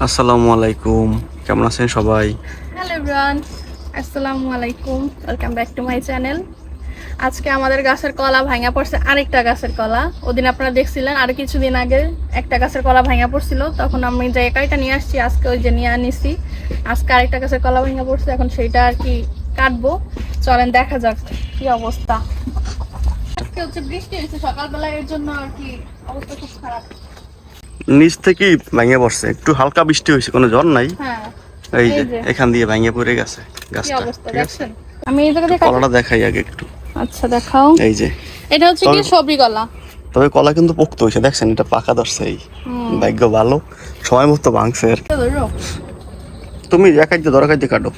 আসসালামু আলাইকুম। কেমন আছেন সবাই? হ্যালো এভরিওয়ান, আসসালামু আলাইকুম। Welcome back to my channel আজকে আমাদের গাছের কলা ভাঙা পড়ছে, আরেকটা গাছের কলা। ওদিন আপনারা দেখছিলেন, আর কিছুদিন আগে একটা গাছের কলা ভাঙা পড়ছিল। তখন আমি যে একাইটা নিয়ে আসছি, আজকে ওই যে নিয়ে আনিছি। আজকে আরেকটা গাছের কলা ভাঙা পড়ছে, এখন সেইটা আর কি কাটবো। চলেন, দেখা যাক কি অবস্থা। আজকে হচ্ছে বৃষ্টি হয়েছে সকালবেলা এর জন্য আর কি অবস্থা খুব খারাপ। নিচ থেকে ভেঙে পড়ছে। একটু হালকা বৃষ্টি হয়েছে কোনো জ্বর নাই। হ্যাঁ এই যে এখান দিয়ে ভেঙে পড়ে গেছে গাছটা ঠিক আছে? আমি এই জায়গা থেকে কলাটা দেখাই আগে একটু। আচ্ছা দেখাও। এই যে। এটা হচ্ছে কি সবরি কলা? তবে কলা কিন্তু পোক্ত হয়েছে দেখছেন? এটা পাকা ধরছে এই ভাগ্য ভালো। সময় মতো ভাঙছে আর। তুমি একাই দিয়ে দরকার দিয়ে কাটো।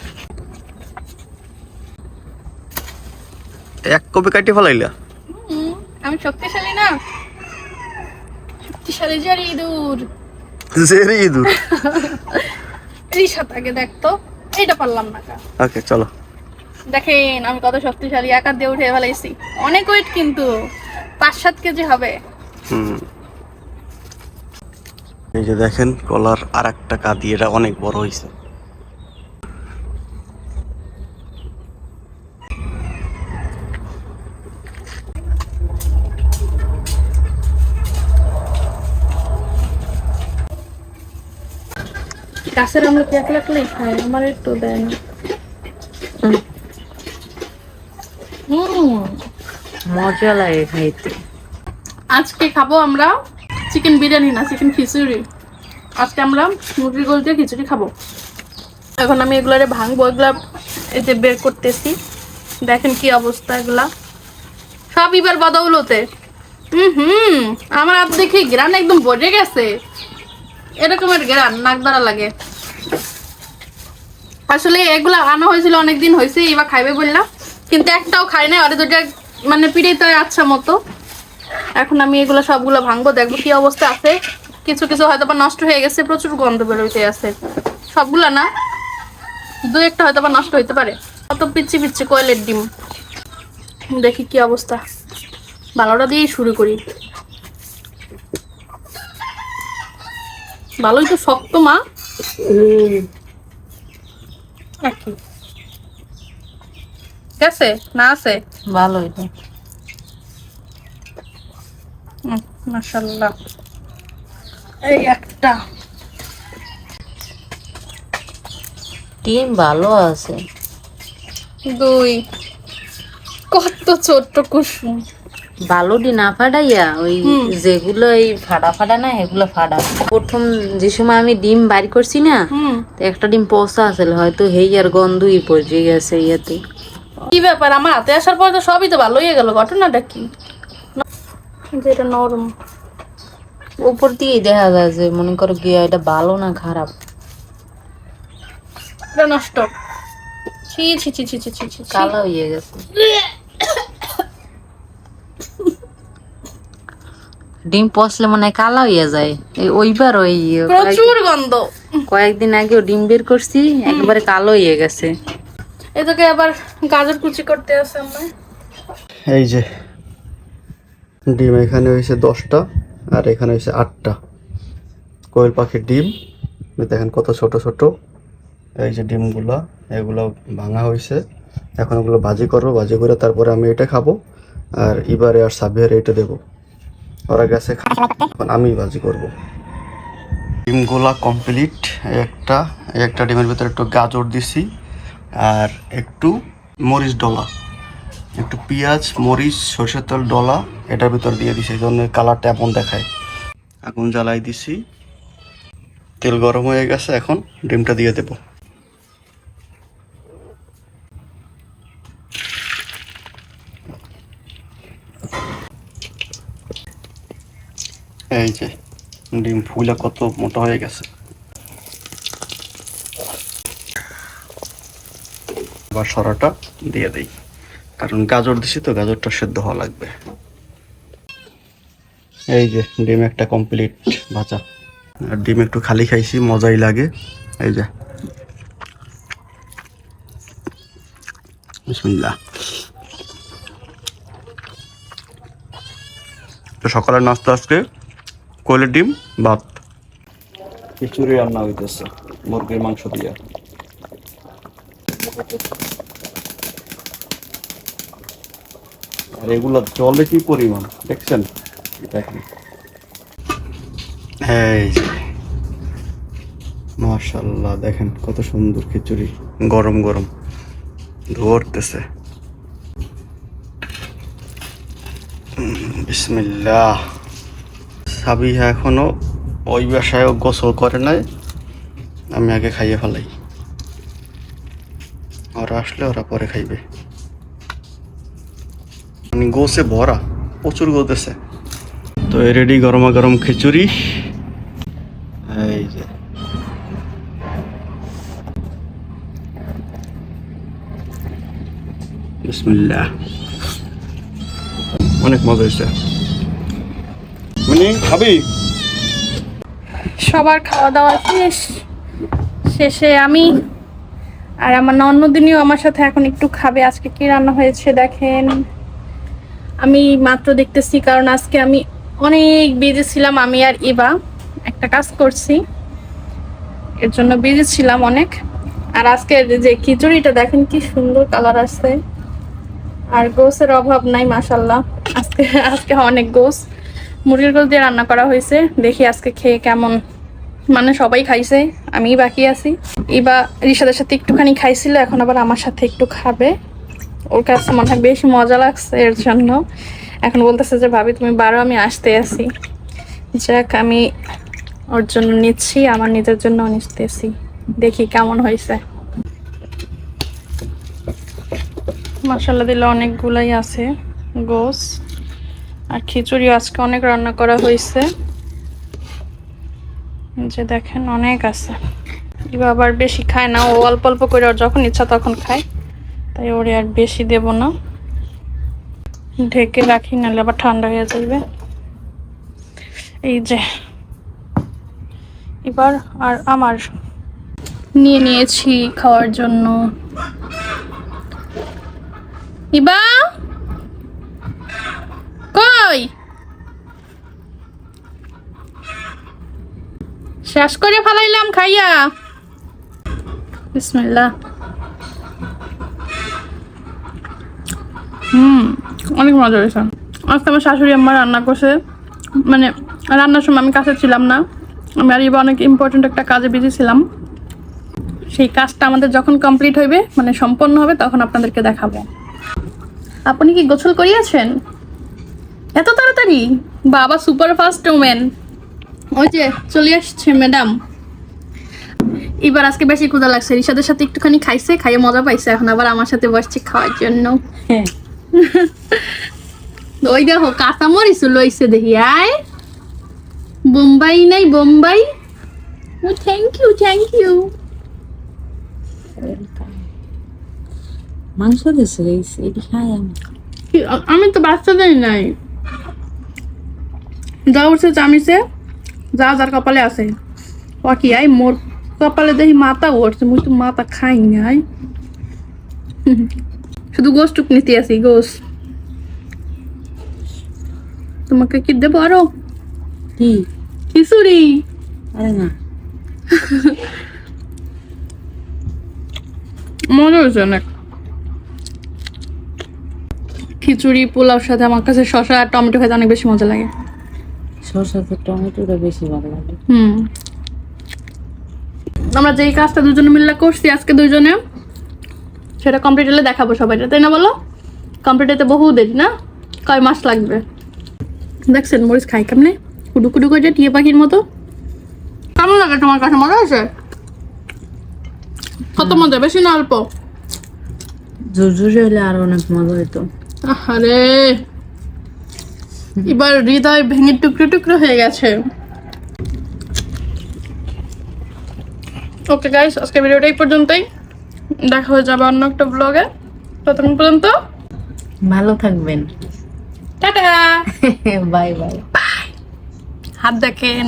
এক কপি কাটি ফেলাইলা? আমি শক্তিশালী না। ইঁদুর জেরি ইঁদুর তাকে দেখতো এটা পারলাম না ওকে চলো। দেখেন আমি কত শক্তিশালী আকার দিয়ে উঠে ফেলাইছি। অনেক ওয়েট কিন্তু পাঁচ সাত কেজি হবে। হুম। এই যে দেখেন কলার আর একটা কাঁদি এটা অনেক বড় হয়েছে গাছের আমরা কি একলা একলাই খাই আমার একটু দেন। হুম। মজা লাগে খাইতে। আজকে খাব আমরা চিকেন বিরিয়ানি না চিকেন খিচুড়ি। আজকে আমরা মুরগি গোল দিয়ে খিচুড়ি খাব। এখন আমি এগুলারে ভাঙবো এগুলা যে বের করতেছি। দেখেন কি অবস্থা এগুলা। সব এবার বদৌলতে। হুম হুম আমার আপ দেখি গ্রান একদম বজে গেছে। এরকমের গ্রান নাক দ্বারা লাগে। আসলে এগুলা আনা হয়েছিল অনেকদিন হয়েছে, এবার খাইবে বললাম। কিন্তু একটাও খাই নাই, আরে দুটা মানে পিড়ে তো আচ্ছা মতো। এখন আমি এগুলো সবগুলো ভাঙবো, দেখব কি অবস্থা আছে। কিছু কিছু হয়তো বা নষ্ট হয়ে গেছে, প্রচুর গন্ধ বেরোইতে আছে। সবগুলা না, দু একটা হয়তো বা নষ্ট হইতে পারে। কত পিচ্ছি পিচ্ছি কয়েলের ডিম। দেখি কি অবস্থা। ভালোটা দিয়েই শুরু করি। ভালোই তো শক্ত মা। ঠিক আছে না আছে? ভালো এটা মাশাল্লাহ এই একটা। টিম ভালো আছে। দুই। কত ছোট্ট কুসুম। বালুডি না ফাটাইয়া ওই যেগুলো এই ফাটা ফাটা না এগুলো ফাটা। প্রথম যে সময় আমি ডিম বাড়ি করছি না একটা ডিম পচা আছে হয়তো হেই আর গন্ধই পড়ে গেছে ইয়াতে। কি ব্যাপার? আমার হাতে আসার পর তো সবই তো ভালো হয়ে গেল ঘটনাটা কি? যেটা নরম। উপর দিয়েই দেখা যায় যে মনে করো গিয়া এটা ভালো না খারাপ। এটা নষ্ট। ছি ছি ছি ছি ছি ছি কালো হয়ে গেছে। ডিম পচলে মনে হয় কালা হইয়া যায়। এই ওইবার ওই প্রচুর গন্ধ। কয়েকদিন আগেও ডিম বের করছি একবারে কালো হয়ে গেছে। এটাকে আবার গাজর কুচি করতে আছে আমার এই যে ডিম এখানে হয়েছে দশটা আর এখানে হয়েছে আটটা। কোয়েল পাখির ডিম দেখেন কত ছোট ছোট। এই যে ডিমগুলো এগুলো ভাঙা হয়েছে এখন ওগুলো ভাজি করব ভাজি করে তারপরে আমি এটা খাব আর এবারে আর সাবিয়ার এটা দেবো। ওরা গেছে এখন আমি বাজি করব। ডিমগুলা কমপ্লিট একটা একটা ডিমের ভিতরে একটু গাজর দিছি, আর একটু মরিচ ডলা। একটু পেঁয়াজ, মরিচ, সরষের তেল, ডলা, এটার ভিতর দিয়ে দিছি, এই জন্য কালারটা এমন দেখায়। আগুন জ্বালাই দিছি। তেল গরম হয়ে গেছে, এখন ডিমটা দিয়ে দেব। এই যে, ডিম ফুলে কত মোটা হয়ে গেছে। আবার সরাটা দিয়ে দেই। কারণ গাজর দিছি তো, গাজরটা সেদ্ধ হওয়া লাগবে। এই যে, ডিম একটা কমপ্লিট ভাজা। আর ডিম একটু খালি খাইছি, মজাই লাগে। এই যে। বিসমিল্লাহ। তো সকালের নাস্তা আজকে। কোয়েলের ডিম ভাত। খিচুড়ি রান্না হইতেছে মুরগির মাংস দিয়া। আর এগুলো জলে কি পরিমাণ? দেখছেন? দেখেন। এই মাশাল্লাহ দেখেন কত সুন্দর খিচুড়ি। গরম গরম। ধরতেছে। বিসমিল্লাহ। সাবিহা এখনও ওই বাসায় গোসল করে নাই। আমি আগে খাইয়ে ফেলাই। ওরা আসলে ওরা পরে খাইবে। মানে গোসে ভরা, প্রচুর গোদেছে তো রেডি গরমা গরম খিচুড়ি। এই যে। অনেক মজা হয়েছে। মানে খাবি? সবার খাওয়া দাওয়া শেষ। শেষে আমি আর আমার নন্নদিনীও আমার সাথে এখন একটু খাবে। আজকে কি রান্না হয়েছে দেখেন। আমি মাত্র দেখতেছি কারণ আজকে আমি অনেক বিজি ছিলাম, আমি আর ইবা একটা কাজ করছি। এর জন্য বিজি ছিলাম অনেক। আর আজকে যে খিচুড়িটা দেখেন কি সুন্দর কালার আছে আর গোসের অভাব নাই মাসাল্লাহ আজকে আজকে অনেক গোস। মুরগির গোল দিয়ে রান্না করা হয়েছে। দেখি আজকে খেয়ে কেমন। মানে সবাই খাইছে আমি বাকি আছি। ইবা রিসাদের সাথে একটুখানি খাইছিল, এখন আবার আমার সাথে একটু খাবে। ওর কাছে মনে হয় বেশি মজা লাগছে এর জন্য। এখন বলতেছে যে, ভাবি, তুমি বারো, আমি আসতে আছি। যাক, আমি ওর জন্য নিচ্ছি, আমার নিজের জন্য নিতেছি দেখি কেমন হয়েছে। মশলা দিলে অনেকগুলাই আছে গোস আর খিচুড়ি আজকে অনেক রান্না করা হয়েছে। যে দেখেন, অনেক আছে। এবার আবার বেশি খায় না, ও অল্প অল্প করে ওর যখন ইচ্ছা তখন খায়। তাই ওরে আর বেশি দেব না। ঢেকে রাখি, নাহলে আবার ঠান্ডা হয়ে যাবে। এই যে, এবার আর আমার নিয়ে নিয়েছি খাওয়ার জন্য। ইবা! কই শেষ করে ফেলাইলাম, খাইয়া। বিসমিল্লাহ। হুম, অনেক মজা হয়েছে। আজকে আমার শাশুড়ি আম্মা রান্না করছে। মানে রান্নার সময় আমি কাছে ছিলাম না। আমি আর এবার অনেক ইম্পর্টেন্ট একটা কাজে বিজি ছিলাম। সেই কাজটা আমাদের যখন কমপ্লিট হইবে মানে সম্পন্ন হবে, তখন আপনাদেরকে দেখাবো। আপনি কি গোসল করিয়েছেন? এত তাড়াতাড়ি? বাবা সুপার ফাস্ট ওমেন। ওই যে চলে আসছে ম্যাডাম। এবার আজকে বেশি ক্ষুধা লাগছে। রিসাদের সাথে একটুখানি খাইছে খাইয়ে মজা পাইছে। এখন আবার আমার সাথে বসছে খাওয়ার জন্য। ওই দেখো কাঁচামরিচ লইছে দেখি। আয়। বোম্বাই নাই বোম্বাই। ও থ্যাংক ইউ থ্যাংক ইউ মাংস দিছে আমি। তো বাচ্চাদের নাই। যা উঠছে চামিছে যা যার কপালে আছে। ও কি আই মোর কপালে দেখি মাথা উঠছে মুই তো মাথা খাই নাই। শুধু গোস টুক নিতে আসি গোস তোমাকে কি দেবো আরও? কি? খিচুড়ি। আরে না। মজা হয়েছে অনেক খিচুড়ি পোলাওর সাথে আমার কাছে শসা আর টমেটো খেতে অনেক বেশি মজা লাগে। সরষাতে টমেটোটা বেশি ভালো লাগে। হুম। আমরা যেই কাজটা দুজনে মিলে করছি আজকে দুজনে সেটা কমপ্লিট হলে দেখাবো সবাই তাই না বলো? কমপ্লিট হতে বহু দেরি না? কয় মাস লাগবে? দেখছেন মরিচ খাই কেমনে? কুডু কুডু করে টিয়ে পাখির মতো। কেমন লাগে তোমার কাছে মজা আছে কত মজা বেশি না অল্প? জোরজোরে হলে আর অনেক মজা হইতো। আরে এবার হৃদয় ভেঙে টুকরো টুকরো হয়ে গেছে। ওকে গাইস আজকে ভিডিওটা এই পর্যন্তই। দেখা হয়ে যাবে অন্য একটা ব্লগে ততক্ষণ পর্যন্ত ভালো থাকবেন। টাটা! Bye bye. হাত দেখেন।